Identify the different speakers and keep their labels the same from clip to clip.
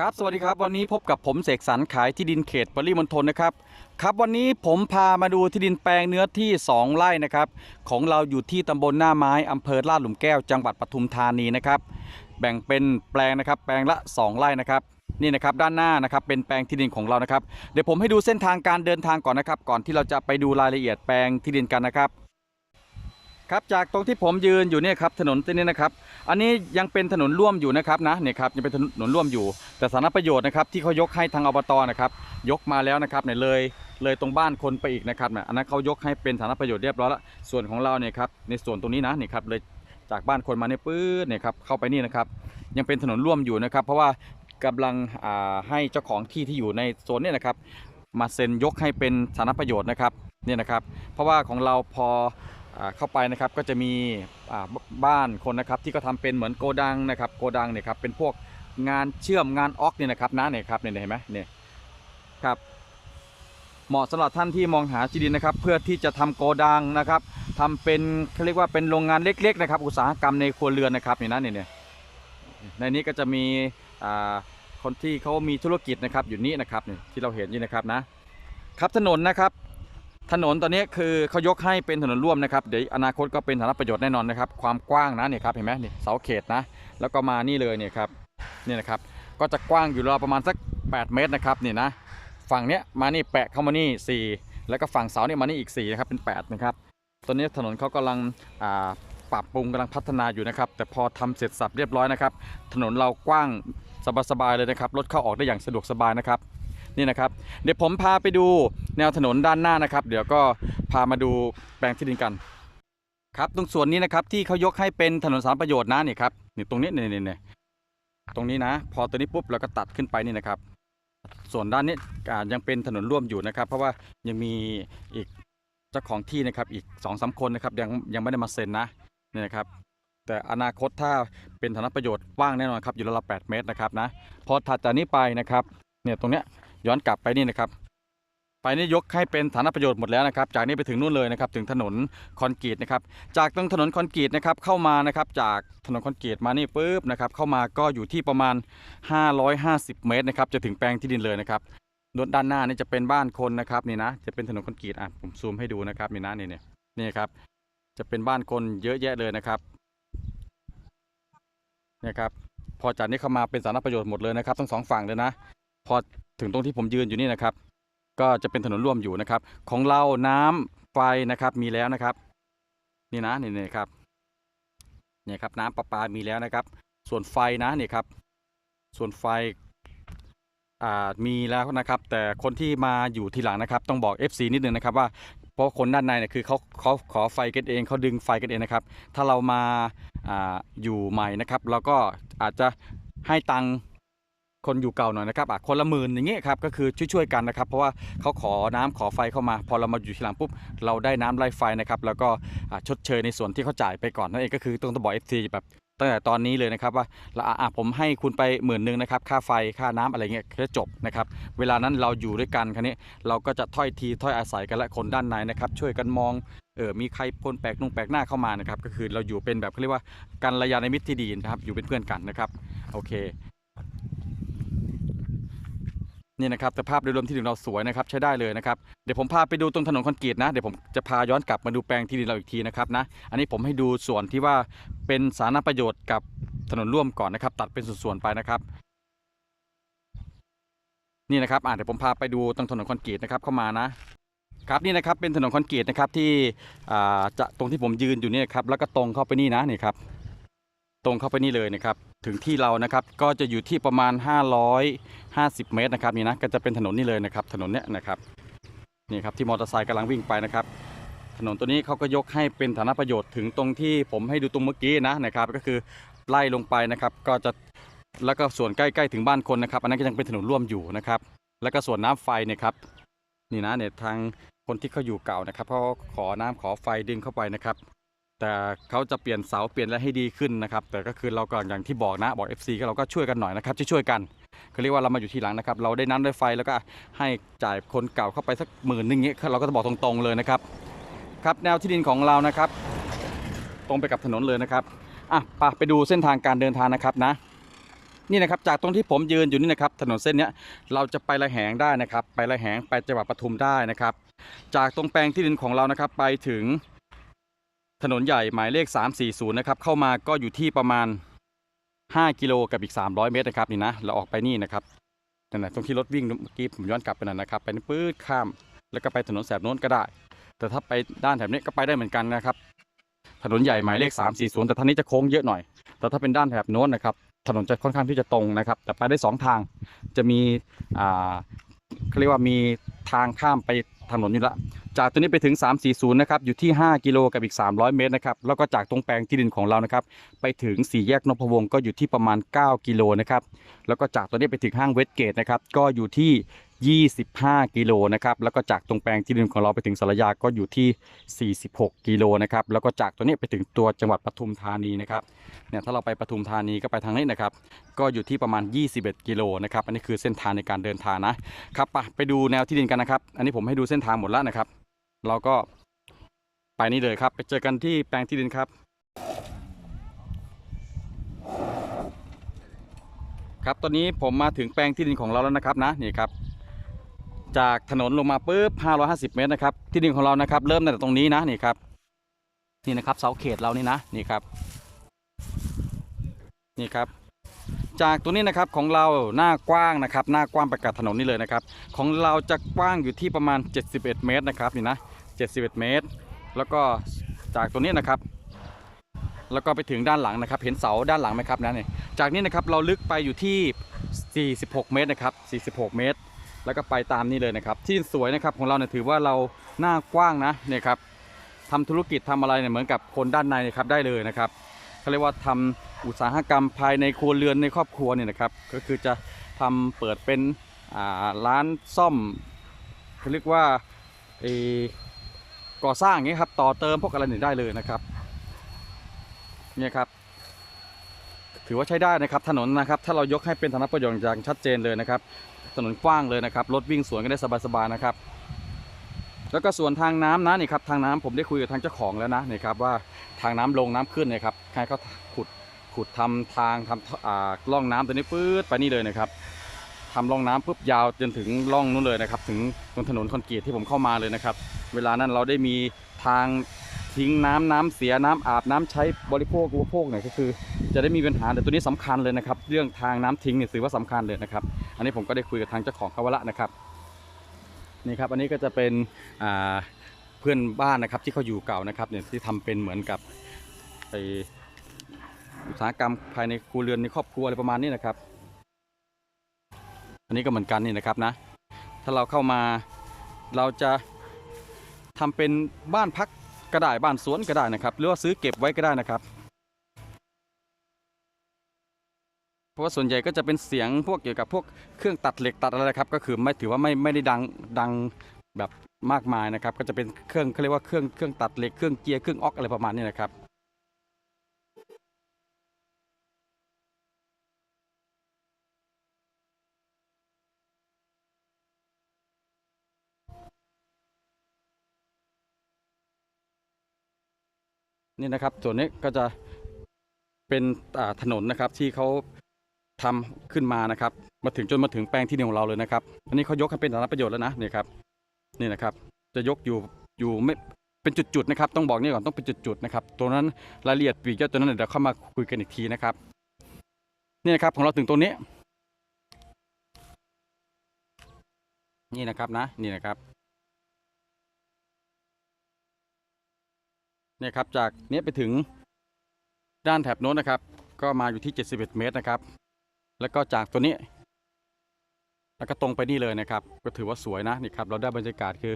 Speaker 1: ครับสวัสดีครับวันนี้พบกับผมเสกสรรขายที่ดินเขตปริมณฑลนะครับครับวันนี้ผมพามาดูที่ดินแปลงเนื้อที่ 2 ไร่นะครับของเราอยู่ที่ตำบลหน้าไม้อำเภอลาดหลุมแก้วจังหวัดปทุมธานีนะครับแบ่งเป็นแปลงนะครับแปลงละ 2 ไร่นะครับนี่นะครับด้านหน้านะครับเป็นแปลงที่ดินของเรานะครับเดี๋ยวผมให้ดูเส้นทางการเดินทางก่อนนะครับก่อนที่เราจะไปดูรายละเอียดแปลงที่ดินกันนะครับ ครับจากตรงที่ผมยืนอยู่เนี่ยครับถนนเส้นนี้นะครับ อันนี้ยังเป็นถนนร่วมอยู่นะครับนะเนี่ยครับยังเป็นถนนร่วมอยู่ แต่สาธารณประโยชน์นะครับที่เขายกให้ทางอบตนะครับ ยกมาแล้วนะครับเนี่ยเลยเลยตรงบ้านคนไปอีกนะครับเนี่ยอันนั้นเขายกให้เป็นสาธารณประโยชน์เรียบร้อยแล้วส่วนของเราเนี่ยครับในส่วนตรงนี้นะเนี่ยครับเลยจากบ้านคนมาเนี่ยปื๊ดเนี่ยครับเข้าไปนี่นะครับ ยังเป็นถนนร่วมอยู่นะครับ เพราะว่ากำลังอ่าให้เจ้าของที่ที่อยู่ในโซนเนี่ยนะครับ มาเซ็นยกให้เป็นสาธารณประโยชน์นะครับเนี่ยนะครับ เพราะว่าของเราพอ เข้าไปนะครับก็จะมีบ้านคนนะครับที่ก็ทำเป็นเหมือนโกดังนะครับโกดังเนี่ยครับเป็นพวกงานเชื่อมงานออกเนี่ยนะครับนะเนี่ยครับเนี่ยเห็นไหมเนี่ยครับเหมาะสำหรับท่านที่มองหาที่ดินนะครับ เพื่อที่จะทำโกดังนะครับทำเป็นเขาเรียกว่าเป็นโรงงานเล็กๆนะครับ อุตสาหกรรมในครัวเรือนนะครับเนี่ยนะเนี่ยเนี่ยในนี้ก็จะมีคนที่เขามีธุรกิจนะครับอยู่นี่นะครับเนี่ยที่เราเห็นนี่นะครับนะครับถนนนะครับ ถนนตอนนี้คือเขายกให้เป็นถนนร่วมนะครับเดี๋ยวอนาคตก็เป็นสาธารณประโยชน์แน่นอนนะครับความกว้างนะเนี่ยครับเห็นไหมนี่เสาเขตนะ แล้วก็มานี่เลยเนี่ยครับนี่นะครับก็จะกว้างอยู่ราวประมาณสัก 8 เมตรนะครับนี่นะฝั่งเนี้ยมานี่แปะเข้ามานี่ 4 แล้วก็ฝั่งเสาเนี่ยมานี่อีก4นะครับเป็น8นะครับตอนนี้ถนนเขากำลังปรับปรุงกำลังพัฒนาอยู่นะครับแต่พอทำเสร็จสับเรียบร้อยนะครับถนนเรากว้างสบายๆเลยนะครับรถเข้าออกได้อย่างสะดวกสบายนะครับ นี่นะครับ เดี๋ยวผมพาไปดูแนวถนนด้านหน้านะครับ เดี๋ยวก็พามาดูแปลงที่ดินกัน ครับตรงส่วนนี้นะครับที่เขายกให้เป็นถนนสาธารประโยชน์นะนี่ครับนี่ตรงนี้นี่นี่นี่ตรงนี้นะ พอตัวนี้ปุ๊บเราก็ตัดขึ้นไปนี่นะครับ ส่วนด้านนี้ยังเป็นถนนร่วมอยู่นะครับ เพราะว่ายังมีอีกเจ้าของที่นะครับอีกสองสามคนนะครับยังยังไม่ได้มาเซ็นนะนี่นะครับแต่อนาคตถ้าเป็นฐานประโยชน์ว่างแน่นอนครับอยู่ระดับ8เมตรนะครับนะพอถัดจากนี้ไปนะครับเนี่ยตรงเนี้ย ย้อนกลับไปนี่นะครับไปนี่ยกให้เป็นฐานประโยชน์หมดแล้วนะครับ จากนี้ไปถึงนู่นเลยนะครับถึงถนนคอนกรีตนะครับ จากตรงถนนคอนกรีตนะครับเข้ามานะครับจากถนนคอนกรีตมานี่ปุ๊บนะครับเข้ามาก็อยู่ที่ประมาณ 550 เมตรนะครับจะถึงแปลงที่ดินเลยนะครับด้านหน้านี่จะเป็นบ้านคนนะครับนี่นะจะเป็นถนนคอนกรีตอะผมซูมให้ดูนะครับนี่นะนี่เนี่ยนี่ครับจะเป็นบ้านคนเยอะแยะเลยนะครับนี่ครับพอจากนี้เข้ามาเป็นสาธารณประโยชน์หมดเลยนะครับทั้งสองฝั่งเลยนะ พอ ถึงตรงที่ผมยืนอยู่นี่นะครับ ก็จะเป็นถนนร่วมอยู่นะครับ ของเราน้ำไฟนะครับมีแล้วนะครับ นี่นะนี่นี่ครับเนี่ยครับน้ำประปามีแล้วนะครับ ส่วนไฟนะเนี่ยครับ ส่วนไฟอ่ามีแล้วนะครับ แต่คนที่มาอยู่ทีหลังนะครับ ต้องบอก FC นิดนึงนะครับว่าเพราะคนด้านในเนี่ยคือเขาเขาขอไฟกันเองเขาดึงไฟกันเองนะครับ ถ้าเรามาอ่าอยู่ใหม่นะครับ เราก็อาจจะให้ตังค์ คนอยู่เก่าหน่อยนะครับอะคนละหมื่นอย่างเงี้ยครับก็คือช่วยๆกันนะครับ เพราะว่าเขาขอน้ำขอไฟเข้ามา พอเรามาอยู่ทีหลังปุ๊บเราได้น้ำไล่ไฟนะครับแล้วก็ชดเชยในส่วนที่เขาจ่ายไปก่อนนั่นเองก็คือต้องบอก FC แบบตั้งแต่ตอนนี้เลยนะครับว่าละอะอะผมให้คุณไปหมื่นหนึ่งนะครับค่าไฟค่าน้ำอะไรเงี้ยก็จบนะครับเวลานั้นเราอยู่ด้วยกันครั้นี้เราก็จะถ้อยทีถ้อยอาศัยกันและคนด้านในนะครับช่วยกันมองเออมีใครคนแปลกนุ่งแปลกหน้าเข้ามานะครับก็คือเราอยู่เป็นแบบเขาเรียกว่ากันระยาณมิตรที่ดีนะครับอยู่เป็นเพื่อนกันนะครับโอเค นี่นะครับสภาพโดยรวมที่ดินเราสวยนะครับใช้ได้เลยนะครับเดี๋ยวผมพาไปดูตรงถนนคอนกรีตนะเดี๋ยวผมจะพาย้อนกลับมาดูแปลงที่ดินเราอีกทีนะครับนะอันนี้ผมให้ดูส่วนที่ว่าเป็นสาธารณประโยชน์กับถนนร่วมก่อนนะครับ ตัดเป็นส่วนๆไปนะครับ นี่นะครับอ่าเดี๋ยวผมพาไปดูตรงถนนคอนกรีตนะครับเข้ามานะครับนี่นะครับเป็นถนนคอนกรีตนะครับที่อ่าจะตรงที่ผมยืนอยู่นี่ครับแล้วก็ตรงเข้าไปนี่นะนี่ครับ ตรงเข้าไปนี่เลยนะครับถึงที่เรานะครับก็จะอยู่ที่ประมาณ 550 เมตรนะครับนี่นะก็จะเป็นถนนนี่เลยนะครับถนนเนี้ยนะครับนี่ครับที่มอเตอร์ไซค์กำลังวิ่งไปนะครับถนนตัวนี้เขาก็ยกให้เป็นฐานะประโยชน์ถึงตรงที่ผมให้ดูตรงเมื่อกี้นะนะครับก็คือไล่ลงไปนะครับก็จะแล้วก็ส่วนใกล้ๆถึงบ้านคนนะครับอันนั้นก็ยังเป็นถนนร่วมอยู่นะครับแล้วก็ส่วนน้ำไฟเนี่ยครับนี่นะเนี่ยทางคนที่เขาอยู่เก่านะครับเขาขอน้ำขอไฟดึงเข้าไปนะครับ แต่เขาจะเปลี่ยนเสาเปลี่ยนอะไรให้ดีขึ้นนะครับ แต่ก็คือเราก็อย่างที่บอกนะบอก FC ก็เราก็ช่วยกันหน่อยนะครับช่วยๆกันเขาเรียกว่าเรามาอยู่ทีหลังนะครับ เราได้น้ำได้ไฟแล้วก็ให้จ่ายคนเก่าเข้าไปสักหมื่นนึงเงี้ยเราก็จะบอกตรงๆเลยนะครับ ครับแนวที่ดินของเรานะครับ ตรงไปกับถนนเลยนะครับอะไปไปดูเส้นทางการเดินทางนะครับนะ นี่นะครับจากตรงที่ผมยืนอยู่นี่นะครับ ถนนเส้นนี้เราจะไประแหงได้นะครับ ไประแหงไปจังหวัดปทุมได้นะครับ จากตรงแปลงที่ดินของเรานะครับไปถึง ถนนใหญ่หมายเลข 340 นะครับ เข้ามาก็อยู่ที่ประมาณ 5 กิโลกับอีก 300 เมตรนะครับนี่นะ เราออกไปนี่นะครับนั่นแหละตรงที่รถวิ่งเมื่อกี้ผมย้อนกลับไปนั่นนะครับ ไปปื้ดข้าม แล้วก็ไปถนนแสบโน้นก็ได้ แต่ถ้าไปด้านแถบนี้ก็ไปได้เหมือนกันนะครับ ถนนใหญ่หมายเลข 340 แต่ทางนี้จะโค้งเยอะหน่อย แต่ถ้าเป็นด้านแถบโน้นนะครับ ถนนจะค่อนข้างที่จะตรงนะครับ แต่ไปได้สองทาง จะมีอ่าเขาเรียกว่ามีทางข้ามไป ถนนนี่ละจากตัวนี้ไปถึง 340 นะครับ อยู่ที่ 5 กิโลกับอีก 300 เมตรนะครับ แล้วก็จากตรงแปลงที่ดินของเรานะครับ ไปถึง 4 แยกนพวงก็อยู่ที่ประมาณ 9 กิโลนะครับ แล้วก็จากตัวนี้ไปถึงห้างเวสเกตนะครับ ก็อยู่ที่ 25 กิโลนะครับแล้วก็จากตรงแปลงที่ดินของเราไปถึงสารยาก็อยู่ที่ 46 กิโลนะครับแล้วก็จากตัวนี้ไปถึงตัวจังหวัดปทุมธานีนะครับเนี่ยถ้าเราไปปทุมธานีก็ไปทางนี้นะครับก็อยู่ที่ประมาณ 21 กิโลนะครับอันนี้คือเส้นทางในการเดินทางนะครับไปไปดูแนวที่ดินกันนะครับ อันนี้ผมให้ดูเส้นทางหมดแล้วนะครับ เราก็ไปนี่เลยครับ ไปเจอกันที่แปลงที่ดินครับครับตอนนี้ผมมาถึงแปลงที่ดินของเราแล้วนะครับนะนี่ครับ จากถนนลงมาปุ๊บ550 เมตรนะครับ ที่ดินของเรานะครับ เริ่มตั้งแต่ตรงนี้นะนี่ครับ นี่นะครับเสาเขตเรานี่นะนี่ครับ นี่ครับ จากตัวนี้นะครับของเราหน้ากว้างนะครับ หน้ากว้างไปกับถนนนี่เลยนะครับ ของเราจะกว้างอยู่ที่ประมาณ 71 เมตรนะครับนี่นะ71 เมตร แล้วก็จากตัวนี้นะครับ แล้วก็ไปถึงด้านหลังนะครับ เห็นเสาด้านหลังไหมครับนั่นนี่จากนี้นะครับเราลึกไปอยู่ที่ 46 เมตรนะครับ 46 เมตร แล้วก็ไปตามนี้เลยนะครับ ที่สวยนะครับของเราเนี่ยถือว่าเราหน้ากว้างนะเนี่ยครับทำธุรกิจทำอะไรเนี่ยเหมือนกับคนด้านในนะครับได้เลยนะครับเขาเรียกว่าทำอุตสาหกรรมภายในครัวเรือนในครอบครัวเนี่ยนะครับ ก็คือจะทำเปิดเป็นร้านซ่อมเขาเรียกว่าก่อสร้างอย่างเงี้ยครับต่อเติมพวกอะไรเนี่ยได้เลยนะครับเนี่ยครับถือว่าใช้ได้นะครับถนนนะครับ ถ้าเรายกให้เป็นธนประโยชน์อย่างชัดเจนเลยนะครับ ถนนกว้างเลยนะครับรถวิ่งสวนกันได้สบายๆนะครับ แล้วก็ส่วนทางน้ำนะนี่ครับทางน้ำผมได้คุยกับทางเจ้าของแล้วนะนี่ครับว่าทางน้ำลงน้ำขึ้นเนี่ยครับใครเขาขุดขุดทำทางทำอ่าร่องน้ำตัวนี้ปื๊ดไปนี่เลยนะครับทำร่องน้ำปุ๊บยาวจนถึงร่องนู้นเลยนะครับ ถึงตรงถนนคอนกรีตที่ผมเข้ามาเลยนะครับ เวลานั้นเราได้มีทางทิ้งน้ำน้ำเสียน้ำอาบน้ำใช้บริโภคอุปโภคเนี่ยก็คือ จะได้มีปัญหาแต่ตัวนี้สำคัญเลยนะครับ เรื่องทางน้ำทิ้งเนี่ยถือว่าสำคัญเลยนะครับ อันนี้ผมก็ได้คุยกับทางเจ้าของเขาวละนะครับนี่ครับอันนี้ก็จะเป็นเพื่อนบ้านนะครับที่เขาอยู่เก่านะครับเนี่ยที่ทำเป็นเหมือนกับไออุตสาหกรรมภายในครัวเรือนในครอบครัวอะไรประมาณนี้นะครับ อันนี้ก็เหมือนกันนี่นะครับนะ ถ้าเราเข้ามาเราจะทำเป็นบ้านพักก็ได้บ้านสวนก็ได้นะครับ หรือว่าซื้อเก็บไว้ก็ได้นะครับ เพราะว่าส่วนใหญ่ก็จะเป็นเสียงพวกเกี่ยวกับพวกเครื่องตัดเหล็กตัดอะไรครับ ก็คือไม่ถือว่าไม่ไม่ได้ดังดังแบบมากมายนะครับ ก็จะเป็นเครื่องเขาเรียกว่าเครื่องเครื่องตัดเหล็กเครื่องเกียร์เครื่องออกอะไรประมาณนี้นะครับนี่นะครับส่วนนี้ก็จะเป็นถนนนะครับที่เขา ทำขึ้นมานะครับ มาถึงจนมาถึงแปลงที่ดินของเราเลยนะครับ อันนี้เขายกให้เป็นสาธารณประโยชน์แล้วนะนี่ครับนี่นะครับ จะยกอยู่อยู่ไม่เป็นจุดๆนะครับ ต้องบอกนี่ก่อนต้องเป็นจุดๆนะครับตัวนั้นรายละเอียดปีกย่อยตัวนั้นเดี๋ยวเข้ามาคุยกันอีกทีนะครับนี่นะครับของเราถึงตรงนี้ นี่นะครับนะนี่นะครับเนี่ยครับจากเนี้ยไปถึงด้านแถบโน้นนะครับ ก็มาอยู่ที่ 71 เมตรนะครับ แล้วก็จากตัวนี้ แล้วก็ตรงไปนี่เลยนะครับ ก็ถือว่าสวยนะนี่ครับ เราได้บรรยากาศคือ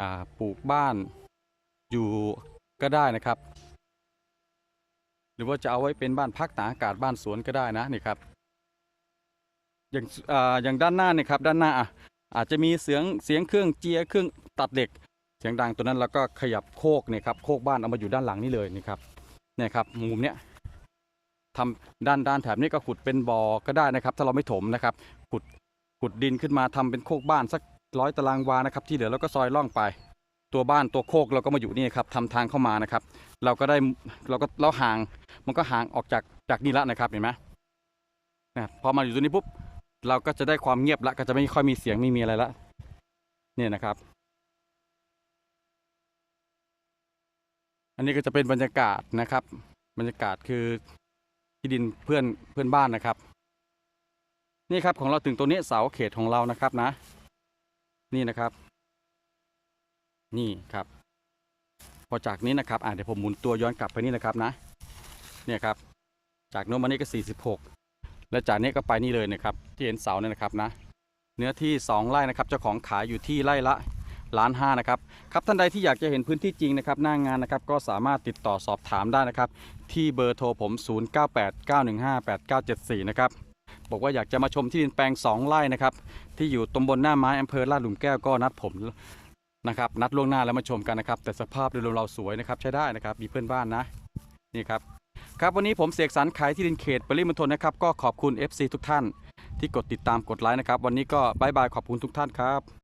Speaker 1: อปลูกบ้านอยู่ก็ได้นะครับ หรือว่าจะเอาไว้เป็นบ้านพักตากอากาศบ้านสวนก็ได้นะนี่ครับ อย่างอาอย่างด้านหน้านี่ครับ ด้านหน้าอาจจะมีเสียงเสียงเครื่องเจียเครื่องตัดเหล็กเสียงดังตัวนั้นแล้วก็ขยับโคกเนี่ยครับโคกบ้านเอามาอยู่ด้านหลังนี่เลยนี่ครับเนี่ยครับมุมเนี้ย ทำด้านด้านแถบนี้ก็ขุดเป็นบ่อก็ได้นะครับ ถ้าเราไม่ถมนะครับขุดขุดดินขึ้นมาทำเป็นโคกบ้านสักร้อยตารางวานะครับ ที่เหลือเราก็ซอยล่องไป ตัวบ้านตัวโคกเราก็มาอยู่นี่ครับทำทางเข้ามานะครับ เราก็ได้เราก็เราห่าง มันก็ห่างออกจากจากนี่ละนะครับเห็นไหมนะพอมาอยู่ตรงนี้ปุ๊บเราก็จะได้ความเงียบละก็จะไม่ค่อยมีเสียงไม่มีอะไรละเนี่ยนะครับ อันนี้ก็จะเป็นบรรยากาศนะครับ บรรยากาศคือ ที่ดินเพื่อนเพื่อนบ้านนะครับ นี่ครับของเราถึงตัวนี้เสาเขตของเรานะครับนะ นี่นะครับ นี่ครับ พอจากนี้นะครับอ่าเดี๋ยวผมหมุนตัวย้อนกลับไปนี่นะครับนะ เนี่ยครับ จากโน้นมานี่ก็ 46 แล้วจากนี้ก็ไปนี่เลยนะครับ ที่เห็นเสาเนี่ยนะครับนะ เนื้อที่ 2 ไร่นะครับเจ้าของขายอยู่ที่ไร่ละ ล้านห้านะครับครับท่านใดที่อยากจะเห็นพื้นที่จริงนะครับหน้างานนะครับก็สามารถติดต่อสอบถามได้นะครับ ที่เบอร์โทรผม 0989158974 นะครับบอกว่าอยากจะมาชมที่ดินแปลง 2 ไร่นะครับที่อยู่ตำบลหน้าไม้อำเภอลาดหลุมแก้วก็นัดผมนะครับนัดล่วงหน้าแล้วมาชมกันนะครับ แต่สภาพโดยรวมเราสวยนะครับใช้ได้นะครับมีเพื่อนบ้านนะนี่ครับครับวันนี้ผมเสกสรรขายที่ดินเขตปริมณฑลนะครับ ก็ขอบคุณ FC ทุกท่าน ที่กดติดตามกดไลค์นะครับ วันนี้ก็บายบายขอบคุณทุกท่านครับ